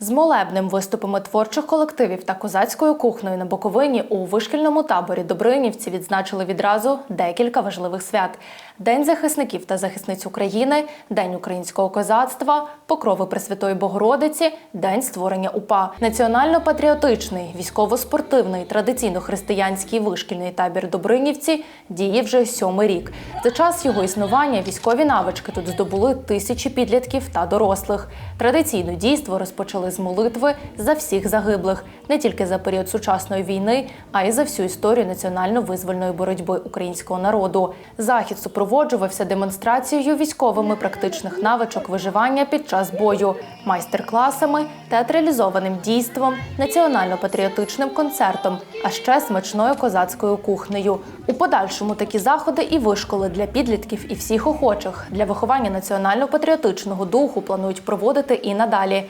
З молебним виступами творчих колективів та козацькою кухнею на Буковині у вишкільному таборі Добринівці відзначили відразу декілька важливих свят: День захисників та захисниць України, День українського козацтва, Покрови Пресвятої Богородиці, День створення УПА, національно-патріотичний, військово-спортивний, традиційно-християнський вишкільний табір Добринівці діє вже сьомий рік. За час його існування військові навички тут здобули тисячі підлітків та дорослих. Традиційно дійство розпочали з молитви за всіх загиблих не тільки за період сучасної війни, а й за всю історію національно-визвольної боротьби українського народу. Захід супроводжувався демонстрацією військовими практичних навичок виживання під час бою, майстер-класами, театралізованим дійством, національно-патріотичним концертом, а ще смачною козацькою кухнею. У подальшому такі заходи і вишколи для підлітків і всіх охочих для виховання національно-патріотичного духу планують проводити і надалі.